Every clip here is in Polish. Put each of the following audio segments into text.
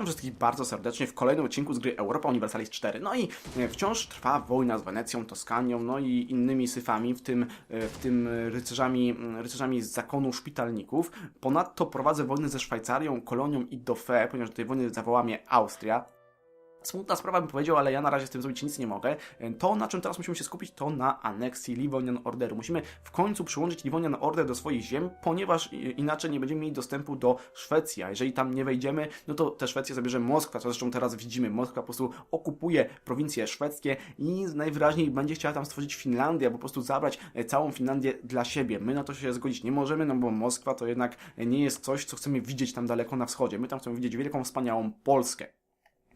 Witam wszystkich bardzo serdecznie w kolejnym odcinku z gry Europa Universalis 4. No i e, wciąż trwa wojna z Wenecją, Toskanią, no i innymi syfami, w tym, e, w tym rycerzami, rycerzami z zakonu szpitalników. Ponadto prowadzę wojnę ze Szwajcarią, Kolonią i Dauphin, ponieważ do tej wojny zawołała mnie Austria. Smutna sprawa bym powiedział, ale ja na razie z tym zrobić nic nie mogę. To, na czym teraz musimy się skupić, to na aneksji Livonian Orderu. Musimy w końcu przyłączyć Livonian Order do swoich ziem, ponieważ inaczej nie będziemy mieli dostępu do Szwecji. A jeżeli tam nie wejdziemy, no to tę Szwecję zabierze Moskwa, co zresztą teraz widzimy. Moskwa po prostu okupuje prowincje szwedzkie i najwyraźniej będzie chciała tam stworzyć Finlandię, albo po prostu zabrać e, całą Finlandię dla siebie. My na to się zgodzić nie możemy, no bo Moskwa to jednak nie jest coś, co chcemy widzieć tam daleko na wschodzie. My tam chcemy widzieć wielką, wspaniałą Polskę.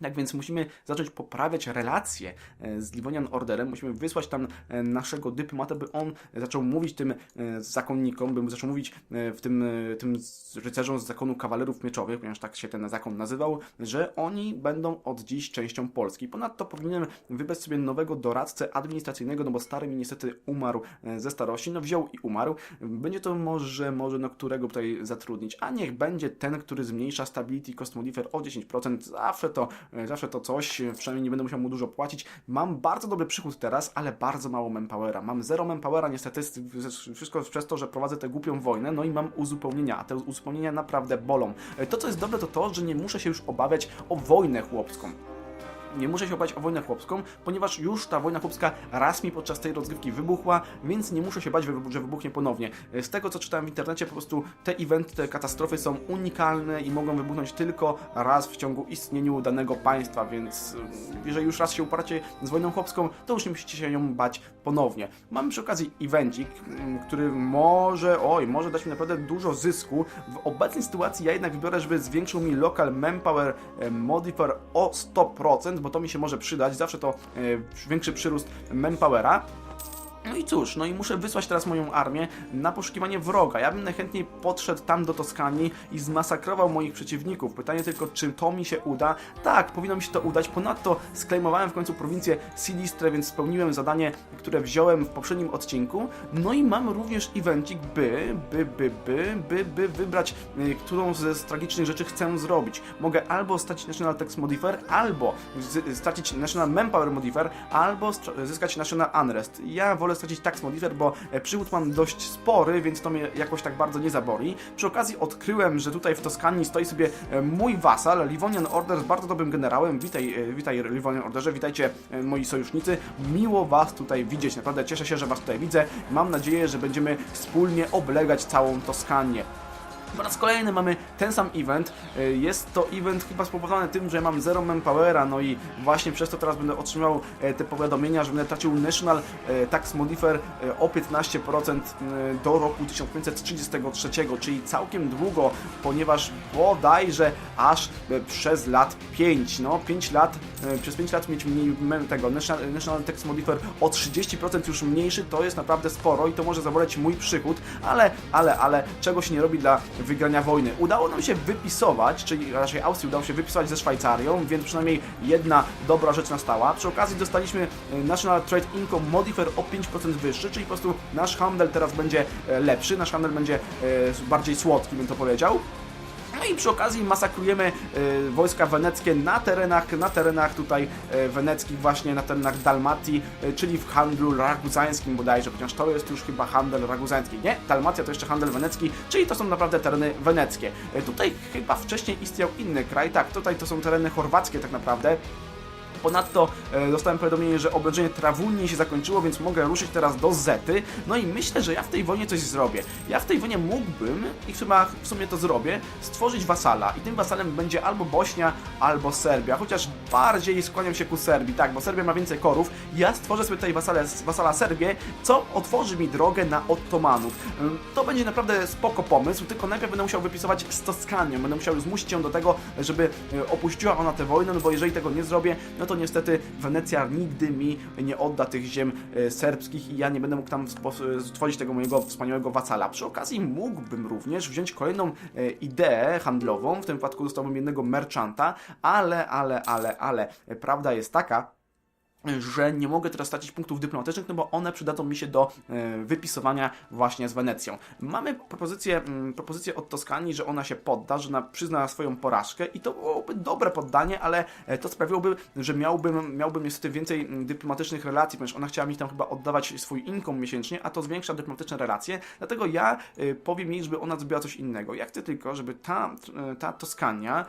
Tak więc musimy zacząć poprawiać relacje e, z Livonian Orderem, musimy wysłać tam e, naszego dyplomata, by on zaczął mówić tym e, zakonnikom, by zaczął mówić w tym, tym rycerzom z zakonu kawalerów mieczowych, ponieważ tak się ten zakon nazywał, że oni będą od dziś częścią Polski. Ponadto powinienem wybrać sobie nowego doradcę administracyjnego, no bo stary mi niestety umarł ze starości, no wziął i umarł. Będzie to może, może no którego tutaj zatrudnić, a niech będzie ten, który zmniejsza stability cost modifier o 10%, zawsze to zawsze to coś, e, przynajmniej nie będę musiał mu dużo płacić. Mam bardzo dobry przychód teraz, ale bardzo mało manpowera. Mam zero manpowera niestety, wszystko przez to, że prowadzę tę głupią wojnę, no i mam uzupełnienia, a te uzupełnienia naprawdę bolą. E, to, co jest dobre, to to, że nie muszę się już obawiać o wojnę chłopską nie muszę się obawiać o wojnę chłopską, ponieważ już ta wojna chłopska raz mi podczas tej rozgrywki wybuchła, więc nie muszę się bać, że wybuchnie ponownie. Z tego co czytałem w internecie, po prostu te eventy, te katastrofy są unikalne i mogą wybuchnąć tylko raz w ciągu istnieniu danego państwa, więc y, jeżeli już raz się uparcie z wojną chłopską, to już nie musicie się ją bać ponownie. Mamy przy okazji evencik, który może, oj, może dać mi naprawdę dużo zysku. W obecnej sytuacji ja jednak wybiorę, żeby zwiększył mi local manpower e, modifier o 100%, bo to mi się może przydać, zawsze to e, większy przyrost manpowera. No i cóż, no i muszę wysłać teraz moją armię na poszukiwanie wroga. Ja bym najchętniej podszedł tam do Toskanii i zmasakrował moich przeciwników. Pytanie tylko, czy to mi się uda? Tak, powinno mi się to udać. Ponadto sklejmowałem w końcu prowincję Silistre, więc spełniłem zadanie, które wziąłem w poprzednim odcinku. No i mam również evencik, by, by, by, by, by, by wybrać, y, którą z tragicznych rzeczy chcę zrobić. Mogę albo stracić National Tax Modifier, albo stracić National Manpower Modifier, albo zyskać National Unrest. Ja wolę stracić tax modifier, bo e, przychód mam dość spory, więc to mnie jakoś tak bardzo nie zaboli. Przy okazji odkryłem, że tutaj w Toskanii stoi sobie e, mój wasal, Livonian Order z bardzo dobrym generałem. Witaj, e, witaj Livonian Orderze, witajcie moi sojusznicy. Miło Was tutaj widzieć, naprawdę cieszę się, że Was tutaj widzę. Mam nadzieję, że będziemy wspólnie oblegać całą Toskanię. Po raz kolejny mamy ten sam event. Y, jest to event chyba spowodowany tym, że mam zero manpowera, no i właśnie przez to teraz będę otrzymał e, te powiadomienia, że będę tracił National e, Tax Modifier e, o 15% do roku 1533, czyli całkiem długo, ponieważ bodajże aż przez lat 5, no 5 lat, przez 5 lat mieć mniej tego National, National Tax Modifier o 30% już mniejszy, to jest naprawdę sporo i to może zaboleć mój przychód, ale, ale, ale czego się nie robi dla wygrania wojny. Udało nam się wypisować, czyli raczej Austrii udało się wypisować ze Szwajcarią, więc przynajmniej jedna dobra rzecz nastała. Przy okazji dostaliśmy e, National Trade Income Modifier o 5% wyższy, czyli po prostu nasz handel teraz będzie e, lepszy, nasz handel będzie e, bardziej słodki, bym to powiedział. No i przy okazji masakrujemy y, wojska weneckie na terenach, na terenach tutaj y, weneckich, właśnie na terenach Dalmatii, y, czyli w handlu raguzańskim bodajże, chociaż to jest już chyba handel raguzański. Nie, Dalmacja to jeszcze handel wenecki, czyli to są naprawdę tereny weneckie. Tutaj chyba wcześniej istniał inny kraj, tak, tutaj to są tereny chorwackie tak naprawdę. Ponadto e, dostałem powiadomienie, że oblężenie Trawulni się zakończyło, więc mogę ruszyć teraz do Zety. No i myślę, że ja w tej wojnie coś zrobię. Ja w tej wojnie mógłbym, i chyba w sumie to zrobię, stworzyć wasala. I tym wasalem będzie albo Bośnia, albo Serbia. Chociaż bardziej skłaniam się ku Serbii, tak, bo Serbia ma więcej korów. Ja stworzę sobie tutaj wasale, wasala Serbię, co otworzy mi drogę na Ottomanów. To będzie naprawdę spoko pomysł, tylko najpierw będę musiał wypisować z Toskanią. Będę musiał zmusić ją do tego, żeby e, opuściła ona tę wojnę, no bo jeżeli tego nie zrobię, no to to niestety Wenecja nigdy mi nie odda tych ziem e, serbskich i ja nie będę mógł tam stworzyć tego mojego wspaniałego wasala. Przy okazji mógłbym również wziąć kolejną e, ideę handlową, w tym wypadku dostałbym jednego merchanta, ale, ale, ale, ale, prawda jest taka, że nie mogę teraz stracić punktów dyplomatycznych, no bo one przydadzą mi się do e, wypisywania właśnie z Wenecją. Mamy propozycję, mm, propozycję od Toskanii, że ona się podda, że ona przyzna swoją porażkę i to byłoby dobre poddanie, ale e, to sprawiłoby, że miałbym, miałbym niestety więcej mm, dyplomatycznych relacji, ponieważ ona chciała mi tam chyba oddawać swój income miesięcznie, a to zwiększa dyplomatyczne relacje, dlatego ja e, powiem jej, żeby ona zrobiła coś innego. Ja chcę tylko, żeby ta, ta Toskania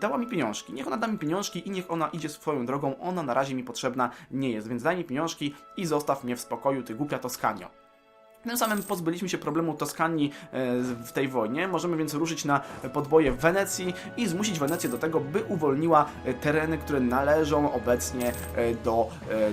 dała mi pieniążki. Niech ona da mi pieniążki i niech ona idzie swoją drogą, ona na razie mi potrzebna nie jest, więc daj mi pieniążki i zostaw mnie w spokoju, ty głupia Toskanio. Tym samym pozbyliśmy się problemu Toskanii e, w tej wojnie. Możemy więc ruszyć na podboje w Wenecji i zmusić Wenecję do tego, by uwolniła e, tereny, które należą obecnie e, do,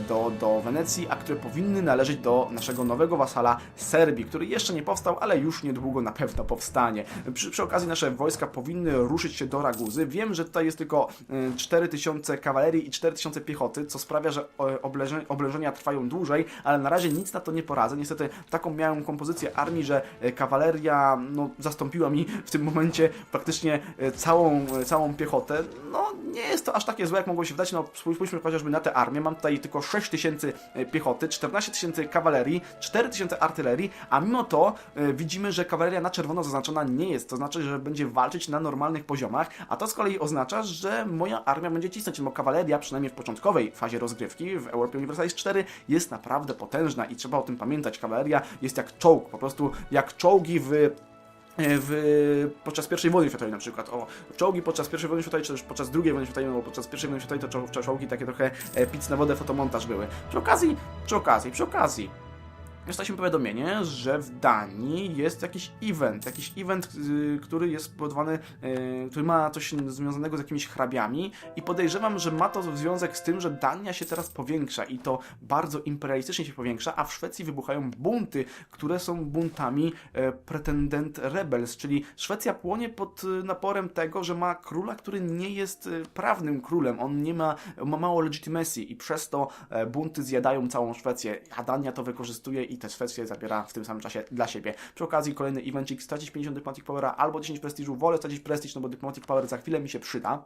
do, do Wenecji, a które powinny należeć do naszego nowego wasala Serbii, który jeszcze nie powstał, ale już niedługo na pewno powstanie. Przy, przy okazji nasze wojska powinny ruszyć się do Raguzy. Wiem, że tutaj jest tylko e, 4000 kawalerii i 4000 piechoty, co sprawia, że oblęże- oblężenia trwają dłużej, ale na razie nic na to nie poradzę. Niestety taką miałem kompozycję armii, że e, kawaleria no, zastąpiła mi w tym momencie praktycznie e, całą, e, całą piechotę. No nie jest to aż takie złe, jak mogło się wydać. No spójrzmy chociażby na tę armię. Mam tutaj tylko 6000 piechoty, 14 tysięcy kawalerii, 4000 artylerii, a mimo to widzimy, że kawaleria na czerwono zaznaczona nie jest. To znaczy, że będzie walczyć na normalnych poziomach, a to z kolei oznacza, że moja armia będzie cisnąć, bo kawaleria, przynajmniej w początkowej fazie rozgrywki w Europie Universalis 4 jest naprawdę potężna i trzeba o tym pamiętać. Kawaleria jest jak czołg, po prostu jak czołgi w w, podczas I wojny światowej na przykład. O, czołgi podczas I wojny światowej, czy też podczas II wojny światowej, no bo podczas I wojny światowej to czoł- czołgi takie trochę e, pic na wodę, fotomontaż były. Przy okazji, przy okazji, przy okazji. Dostaliśmy powiadomienie, że w Danii jest jakiś event, jakiś event, y, który jest spowodowany, y, który ma coś związanego z jakimiś hrabiami i podejrzewam, że ma to związek z tym, że Dania się teraz powiększa i to bardzo imperialistycznie się powiększa, a w Szwecji wybuchają bunty, które są buntami e, pretendent rebels, czyli Szwecja płonie pod y, naporem tego, że ma króla, który nie jest prawnym królem, on nie ma, ma mało legitimacy i przez to e, bunty zjadają całą Szwecję, a Dania to wykorzystuje te Szwecję zabiera w tym samym czasie dla siebie. Przy okazji kolejny evencik, stracić 50 Diplomatic Powera albo 10 prestiżu, wolę stracić prestiż, no bo Diplomatic Power za chwilę mi się przyda.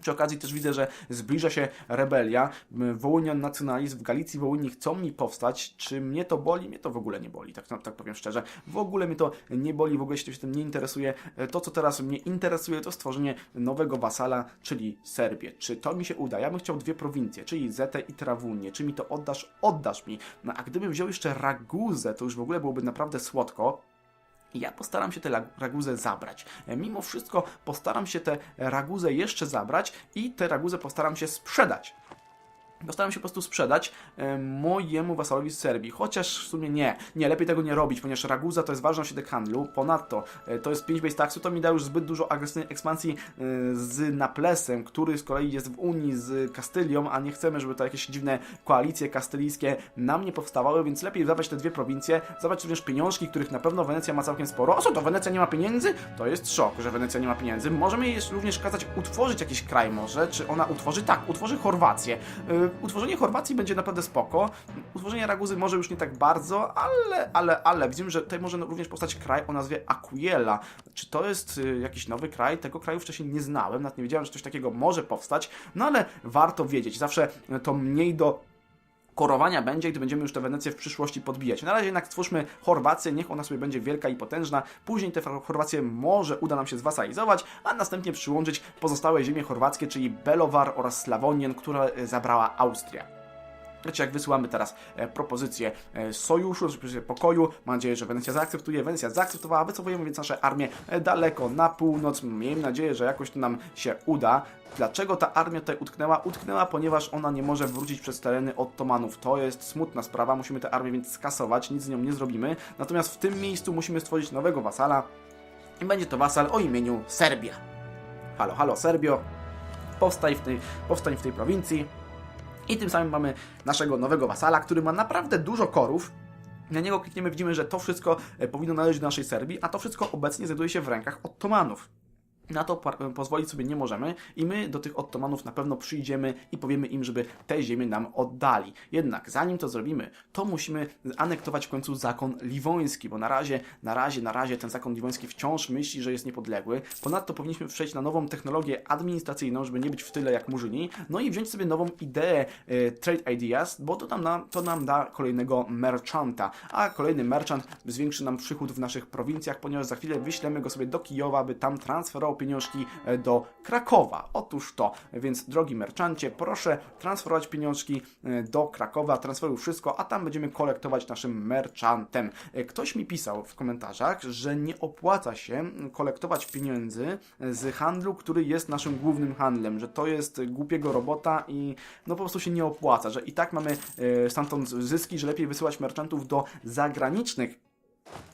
Przy okazji też widzę, że zbliża się rebelia. Wołynian nacjonalizm w Galicji Wołyni chcą mi powstać. Czy mnie to boli? Mnie to w ogóle nie boli, tak, tak powiem szczerze. W ogóle mnie to nie boli, w ogóle się tym nie interesuje. E, To, co teraz mnie interesuje, to stworzenie nowego wasala, czyli Serbię. Czy to mi się uda? Ja bym chciał dwie prowincje, czyli Zetę i Trawunię. Czy mi to oddasz? Oddasz mi. No a gdybym wziął jeszcze Raguzę, to już w ogóle byłoby naprawdę słodko. Ja postaram się tę lag- raguzę zabrać. E, Mimo wszystko postaram się tę raguzę jeszcze zabrać i tę raguzę postaram się sprzedać. Postaram się po prostu sprzedać e, mojemu wasalowi z Serbii, chociaż w sumie nie, nie, lepiej tego nie robić, ponieważ Raguza to jest ważny środek handlu, ponadto e, to jest 5 base taxu, to mi da już zbyt dużo agresywnej ekspansji e, z Naplesem, który z kolei jest w Unii z Kastylią, a nie chcemy, żeby to jakieś dziwne koalicje kastylijskie na mnie powstawały, więc lepiej zabrać te dwie prowincje, zabrać również pieniążki, których na pewno Wenecja ma całkiem sporo. O co, to Wenecja nie ma pieniędzy? To jest szok, że Wenecja nie ma pieniędzy. Możemy jej również kazać utworzyć jakiś kraj może, czy ona utworzy? Tak, utworzy Chorwację. Yy, utworzenie Chorwacji będzie naprawdę spoko. Utworzenie Raguzy może już nie tak bardzo, ale, ale, ale widzimy, że tutaj może również powstać kraj o nazwie Akuela. Czy to jest y, jakiś nowy kraj? Tego kraju wcześniej nie znałem, nawet nie wiedziałem, że coś takiego może powstać, no ale warto wiedzieć. Zawsze to mniej do korowania będzie, gdy będziemy już tę Wenecję w przyszłości podbijać. Na razie jednak stwórzmy Chorwację, niech ona sobie będzie wielka i potężna. Później tę Chorwację może uda nam się zwasalizować, a następnie przyłączyć pozostałe ziemie chorwackie, czyli Belowar oraz Slawonien, które e, zabrała Austria. Wiecie, jak wysyłamy teraz e, propozycję e, sojuszu, propozycję pokoju, mam nadzieję, że Wenecja zaakceptuje. Wenecja zaakceptowała, wycofujemy więc nasze armie e, daleko na północ. Miejmy nadzieję, że jakoś to nam się uda. Dlaczego ta armia tutaj utknęła? Utknęła, ponieważ ona nie może wrócić przez tereny Ottomanów. To jest smutna sprawa, musimy tę armię więc skasować, nic z nią nie zrobimy. Natomiast w tym miejscu musimy stworzyć nowego wasala i będzie to wasal o imieniu Serbia. Halo, halo Serbio, powstań w tej, powstań w tej prowincji. I tym samym mamy naszego nowego wasala, który ma naprawdę dużo korów. Na niego klikniemy, widzimy, że to wszystko e, powinno należeć do naszej Serbii, a to wszystko obecnie znajduje się w rękach Ottomanów. Na to pozwolić sobie nie możemy i my do tych Ottomanów na pewno przyjdziemy i powiemy im, żeby te ziemię nam oddali. Jednak zanim to zrobimy, to musimy anektować w końcu zakon liwoński, bo na razie, na razie, na razie ten zakon liwoński wciąż myśli, że jest niepodległy. Ponadto powinniśmy przejść na nową technologię administracyjną, żeby nie być w tyle jak murzyni, no i wziąć sobie nową ideę e, Trade Ideas, bo to nam, da, to nam da kolejnego merchanta, a kolejny merchant zwiększy nam przychód w naszych prowincjach, ponieważ za chwilę wyślemy go sobie do Kijowa, by tam transferował pieniążki e, do Krakowa. Otóż to, więc drogi merchancie, proszę transferować pieniążki e, do Krakowa, transferuj wszystko, a tam będziemy kolektować naszym merchantem. E, Ktoś mi pisał w komentarzach, że nie opłaca się kolektować pieniędzy z handlu, który jest naszym głównym handlem, że to jest głupiego robota i no po prostu się nie opłaca, że i tak mamy stamtąd zyski, że lepiej wysyłać merchantów do zagranicznych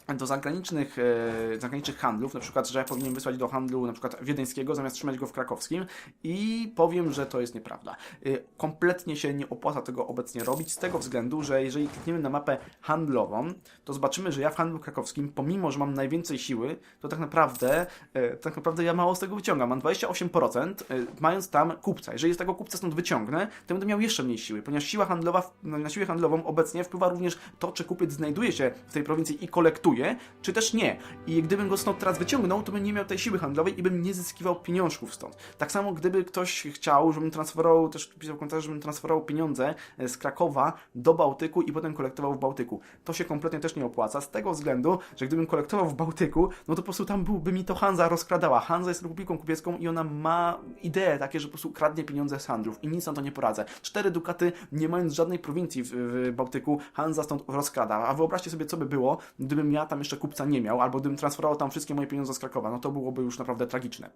do zagranicznych, e, zagranicznych handlów, na przykład, że ja powinien wysłać do handlu na przykład wiedeńskiego, zamiast trzymać go w krakowskim i powiem, że to jest nieprawda. E, kompletnie się nie opłaca tego obecnie robić, z tego względu, że jeżeli klikniemy na mapę handlową, to zobaczymy, że ja w handlu krakowskim, pomimo, że mam najwięcej siły, to tak naprawdę, e, tak naprawdę ja mało z tego wyciągam. Mam 28%, e, mając tam kupca. Jeżeli z tego kupca stąd wyciągnę, to będę miał jeszcze mniej siły, ponieważ siła handlowa, na siłę handlową obecnie wpływa również to, czy kupiec znajduje się w tej prowincji i kolektuje, czy też nie. I gdybym go stąd teraz wyciągnął, to bym nie miał tej siły handlowej i bym nie zyskiwał pieniążków stąd. Tak samo gdyby ktoś chciał, żebym transferował, też pisał komentarz, żebym transferował pieniądze e, z Krakowa do Bałtyku i potem kolektował w Bałtyku. To się kompletnie też nie opłaca, z tego względu, że gdybym kolektował w Bałtyku, no to po prostu tam byłby mi to Hanza rozkradała. Hanza jest republiką kupiecką i ona ma idee takie, że po prostu kradnie pieniądze z handlów i nic na to nie poradzę. Cztery dukaty, nie mając żadnej prowincji w, w Bałtyku, Hanza stąd rozkrada. A wyobraźcie sobie, co by było, gdybym ja tam jeszcze kupca nie miał, albo gdybym transferował tam wszystkie moje pieniądze z Krakowa, no to byłoby już naprawdę tragiczne.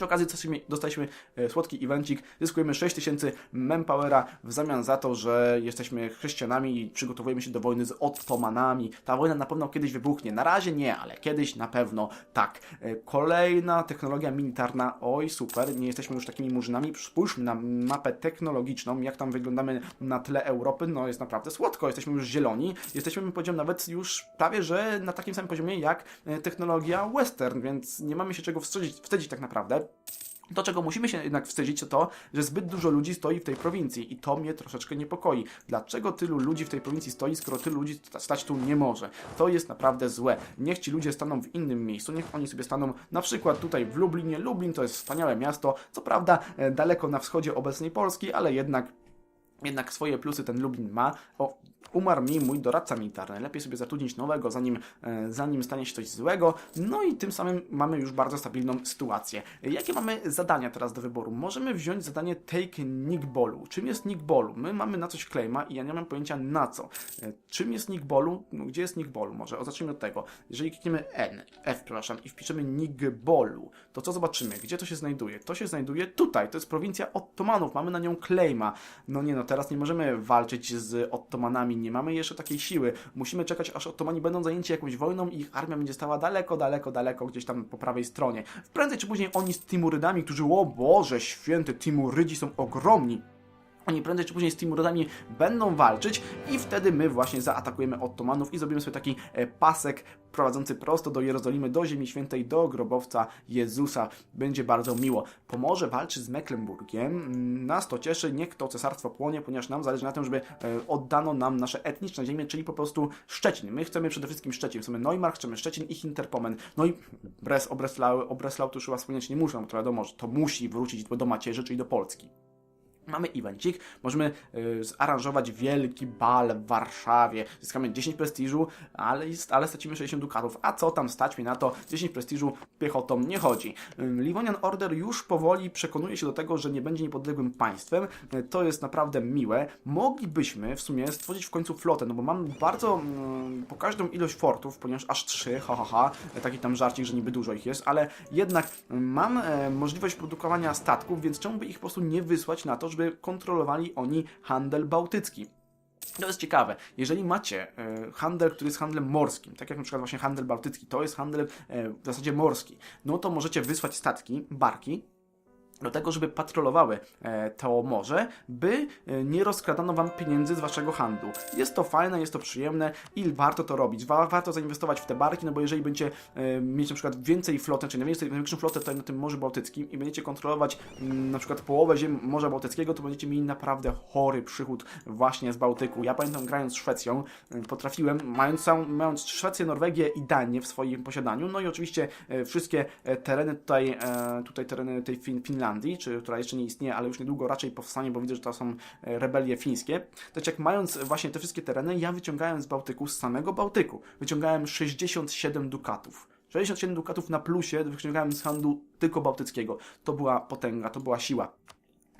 Przy okazji dostaliśmy, dostaliśmy e, słodki evencik, zyskujemy 6000 manpowera w zamian za to, że jesteśmy chrześcijanami i przygotowujemy się do wojny z Ottomanami. Ta wojna na pewno kiedyś wybuchnie. Na razie nie, ale kiedyś na pewno tak. E, Kolejna technologia militarna. Oj, super, nie jesteśmy już takimi murzynami. Spójrzmy na mapę technologiczną, jak tam wyglądamy na tle Europy. No jest naprawdę słodko, jesteśmy już zieloni. Jesteśmy, powiedział, nawet już prawie, że na takim samym poziomie jak e, technologia western, więc nie mamy się czego wstydzić, wstydzić tak naprawdę. To, czego musimy się jednak wstydzić, to to, że zbyt dużo ludzi stoi w tej prowincji i to mnie troszeczkę niepokoi. Dlaczego tylu ludzi w tej prowincji stoi, skoro tylu ludzi sta- stać tu nie może? To jest naprawdę złe. Niech ci ludzie staną w innym miejscu, niech oni sobie staną na przykład tutaj w Lublinie. Lublin to jest wspaniałe miasto, co prawda e, daleko na wschodzie obecnej Polski, ale jednak jednak swoje plusy ten Lublin ma. O, umarł mi mój doradca militarny. Lepiej sobie zatrudnić nowego, zanim, e, zanim stanie się coś złego. No i tym samym mamy już bardzo stabilną sytuację. Jakie mamy zadania teraz do wyboru? Możemy wziąć zadanie Take Nick Bolu. Czym jest Nick Bolu? My mamy na coś claima i ja nie mam pojęcia na co. E, Czym jest Nick Bolu? No, gdzie jest Nick Bolu? Może o, zacznijmy od tego. Jeżeli klikniemy N, F, przepraszam, i wpiszemy Nick Bolu, to co zobaczymy? Gdzie to się znajduje? To się znajduje tutaj. To jest prowincja Ottomanów. Mamy na nią claima. No nie no, teraz nie możemy walczyć z Ottomanami. Nie mamy jeszcze takiej siły. Musimy czekać, aż Ottomani będą zajęci jakąś wojną i ich armia będzie stała daleko, daleko, daleko, gdzieś tam po prawej stronie. Prędzej czy później oni z Timurydami, którzy, o Boże święty, Timurydzi są ogromni. Oni prędzej czy później z Timurydami będą walczyć i wtedy my właśnie zaatakujemy Ottomanów i zrobimy sobie taki e, pasek prowadzący prosto do Jerozolimy, do Ziemi Świętej, do grobowca Jezusa. Będzie bardzo miło. Pomorze walczy z Mecklenburgiem. Mm, Nas to cieszy, niech to cesarstwo płonie, ponieważ nam zależy na tym, żeby e, oddano nam nasze etniczne ziemie, czyli po prostu Szczecin. My chcemy przede wszystkim Szczecin. Chcemy Neumark, chcemy Szczecin i Hinterpommern. No i Bres, o Breslau, o Breslau to już chyba wspomnieć nie muszę, to wiadomo, że to musi wrócić do macierzy, czyli do Polski. Mamy evencik, możemy y, zaranżować wielki bal w Warszawie. Zyskamy 10 prestiżu, ale, ale stracimy 60 dukatów. A co tam stać mi na to? 10 prestiżu piechotą nie chodzi. Y, Livonian Order już powoli przekonuje się do tego, że nie będzie niepodległym państwem. Y, to jest naprawdę miłe. Moglibyśmy w sumie stworzyć w końcu flotę, no bo mam bardzo mm, pokaźną ilość fortów, ponieważ aż 3, ha ha ha, taki tam żarcik, że niby dużo ich jest, ale jednak mm, mam e, możliwość produkowania statków, więc czemu by ich po prostu nie wysłać na to, żeby kontrolowali oni handel bałtycki. To jest ciekawe. Jeżeli macie e, handel, który jest handlem morskim, tak jak na przykład właśnie handel bałtycki, to jest handel e, w zasadzie morski, no to możecie wysłać statki, barki, do tego, żeby patrolowały e, to morze, by e, nie rozkradano wam pieniędzy z waszego handlu. Jest to fajne, jest to przyjemne i warto to robić. Wa warto zainwestować w te barki, no bo jeżeli będziecie e, mieć na przykład więcej floty, czyli najwięcej, największą flotę tutaj na tym Morzu Bałtyckim i będziecie kontrolować mm, na przykład połowę ziem Morza Bałtyckiego, to będziecie mieli naprawdę chory przychód właśnie z Bałtyku. Ja pamiętam grając Szwecją, e, potrafiłem, mając, mając Szwecję, Norwegię i Danię w swoim posiadaniu, no i oczywiście wszystkie tereny tutaj, tutaj tereny tej fin Finlandii, czy, która jeszcze nie istnieje, ale już niedługo raczej powstanie, bo widzę, że to są e, rebelie fińskie. To jak mając właśnie te wszystkie tereny, ja wyciągałem z Bałtyku, z samego Bałtyku, wyciągałem 67 dukatów. 67 dukatów na plusie wyciągałem z handlu tylko bałtyckiego. To była potęga, to była siła.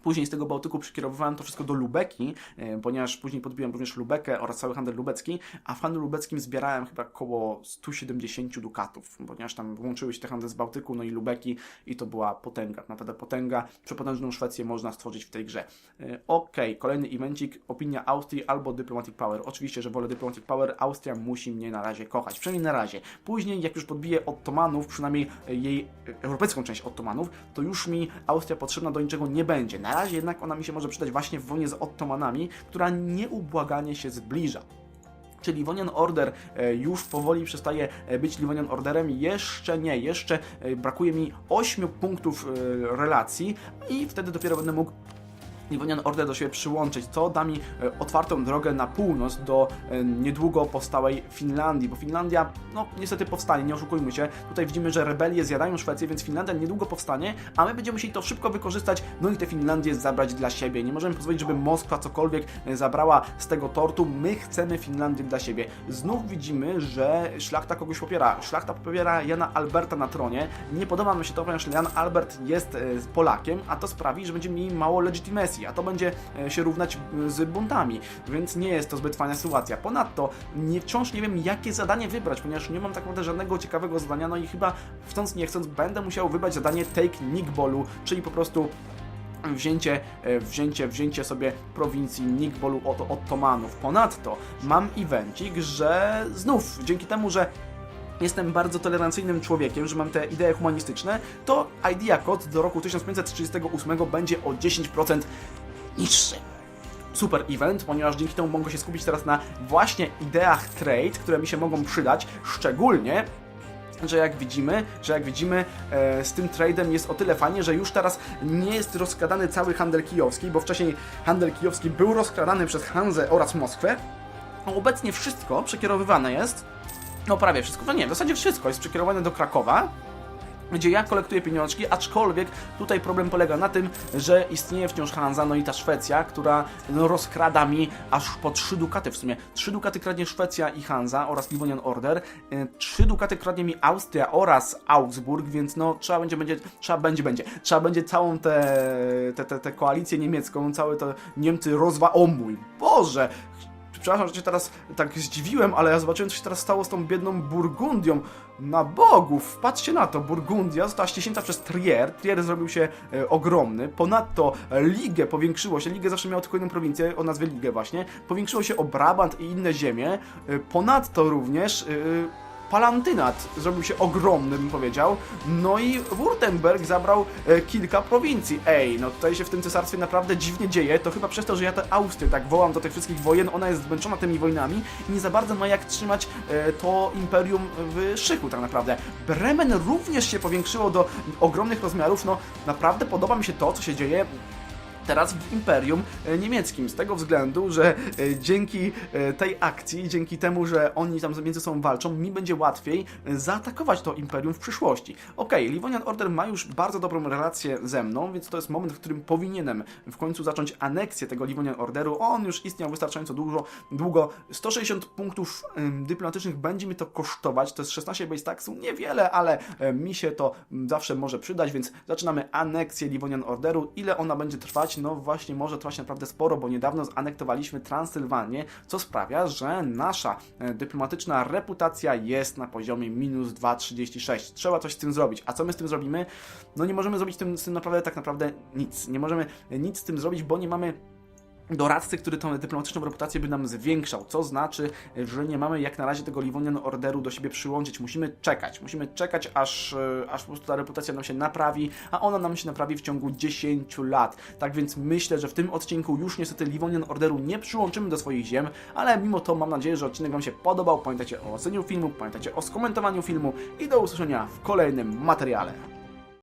Później z tego Bałtyku przekierowywałem to wszystko do Lubeki, e, ponieważ później podbiłem również Lubekę oraz cały handel lubecki, a w handlu lubeckim zbierałem chyba około 170 dukatów, ponieważ tam włączyły się te handle z Bałtyku, no i Lubeki i to była potęga, naprawdę potęga. Przepotężną Szwecję można stworzyć w tej grze. E, Okej, kolejny evencik, opinia Austrii albo Diplomatic Power. Oczywiście, że wolę Diplomatic Power, Austria musi mnie na razie kochać, przynajmniej na razie. Później, jak już podbiję Ottomanów, przynajmniej jej e, europejską część Ottomanów, to już mi Austria potrzebna do niczego nie będzie. Na razie jednak ona mi się może przydać właśnie w wojnie z Ottomanami, która nieubłaganie się zbliża. Czy Livonian Order e, już powoli przestaje e, być Livonian Orderem? Jeszcze nie, jeszcze e, brakuje mi 8 punktów relacji i wtedy dopiero będę mógł Livonian Order do siebie przyłączyć, co da mi e, otwartą drogę na północ do e, niedługo powstałej Finlandii, bo Finlandia, no niestety powstanie, nie oszukujmy się. Tutaj widzimy, że rebelie zjadają Szwecję, więc Finlandia niedługo powstanie, a my będziemy musieli to szybko wykorzystać, no i te Finlandię zabrać dla siebie. Nie możemy pozwolić, żeby Moskwa cokolwiek e, zabrała z tego tortu. My chcemy Finlandię dla siebie. Znów widzimy, że szlachta kogoś popiera. Szlachta popiera Jana Alberta na tronie. Nie podoba mi się to, ponieważ Jan Albert jest Polakiem, a to sprawi, że będziemy mieli mało a to będzie e, się równać e, z buntami, więc nie jest to zbyt fajna sytuacja. Ponadto nie, wciąż nie wiem, jakie zadanie wybrać, ponieważ nie mam tak naprawdę żadnego ciekawego zadania, no i chyba chcąc nie chcąc będę musiał wybrać zadanie Take Nickbolu, czyli po prostu wzięcie, e, wzięcie, wzięcie sobie prowincji Nickbolu od Ottomanów. Ponadto mam evencik, że znów dzięki temu, że jestem bardzo tolerancyjnym człowiekiem, że mam te idee humanistyczne, to Idea Code do roku 1538 będzie o 10% niższy. Super event, ponieważ dzięki temu mogę się skupić teraz na właśnie ideach trade, które mi się mogą przydać, szczególnie że jak widzimy, że jak widzimy e, z tym tradem jest o tyle fajnie, że już teraz nie jest rozkradany cały handel kijowski, bo wcześniej handel kijowski był rozkradany przez Hanzę oraz Moskwę, a obecnie wszystko przekierowywane jest, no prawie wszystko, no nie, w zasadzie wszystko jest przekierowane do Krakowa, gdzie ja kolektuję pieniążki, aczkolwiek tutaj problem polega na tym, że istnieje wciąż Hanza, no i ta Szwecja, która no, rozkrada mi aż po trzy dukaty w sumie. Trzy dukaty kradnie Szwecja i Hanza oraz Livonian Order, y, trzy dukaty kradnie mi Austria oraz Augsburg, więc no trzeba będzie, będzie trzeba będzie, będzie, trzeba będzie całą tę te, te, te koalicję niemiecką, całe to Niemcy rozwa... O mój Boże! Przepraszam, że cię teraz tak zdziwiłem, ale ja zobaczyłem, co się teraz stało z tą biedną Burgundią. Na bogów, patrzcie na to, Burgundia została ściśnięta przez Trier. Trier zrobił się e, ogromny. Ponadto e, Ligę powiększyło się. Ligę zawsze miała tylko jedną prowincję o nazwie Ligę właśnie. Powiększyło się o Brabant i inne ziemie. E, ponadto również... E, Palatynat zrobił się ogromny, bym powiedział. No i Württemberg zabrał e, kilka prowincji. Ej, no tutaj się w tym cesarstwie naprawdę dziwnie dzieje. To chyba przez to, że ja tę Austrię tak wołam do tych wszystkich wojen. Ona jest zmęczona tymi wojnami i nie za bardzo ma jak trzymać e, to imperium w szyku tak naprawdę. Bremen również się powiększyło do ogromnych rozmiarów. No naprawdę podoba mi się to, co się dzieje teraz w Imperium e, Niemieckim. Z tego względu, że e, dzięki e, tej akcji, dzięki temu, że oni tam między sobą walczą, mi będzie łatwiej zaatakować to Imperium w przyszłości. Okej, Livonian Order ma już bardzo dobrą relację ze mną, więc to jest moment, w którym powinienem w końcu zacząć aneksję tego Livonian Orderu. On już istniał wystarczająco dużo, długo. 160 punktów dyplomatycznych będzie mi to kosztować. To jest 16 base taxu, niewiele, ale mi się to zawsze może przydać, więc zaczynamy aneksję Livonian Orderu. Ile ona będzie trwać? No właśnie, może trwać naprawdę sporo, bo niedawno zanektowaliśmy Transylwanię, co sprawia, że nasza e, dyplomatyczna reputacja jest na poziomie minus 2,36. Trzeba coś z tym zrobić. A co my z tym zrobimy? No nie możemy zrobić tym, z tym naprawdę tak naprawdę nic. Nie możemy nic z tym zrobić, bo nie mamy doradcy, który tą dyplomatyczną reputację by nam zwiększał, co znaczy, że nie mamy jak na razie tego Livonian Orderu do siebie przyłączyć. Musimy czekać, musimy czekać, aż, e, aż po prostu ta reputacja nam się naprawi, a ona nam się naprawi w ciągu 10 lat. Tak więc myślę, że w tym odcinku już niestety Livonian Orderu nie przyłączymy do swoich ziem, ale mimo to mam nadzieję, że odcinek Wam się podobał. Pamiętajcie o oceniu filmu, pamiętajcie o skomentowaniu filmu i do usłyszenia w kolejnym materiale.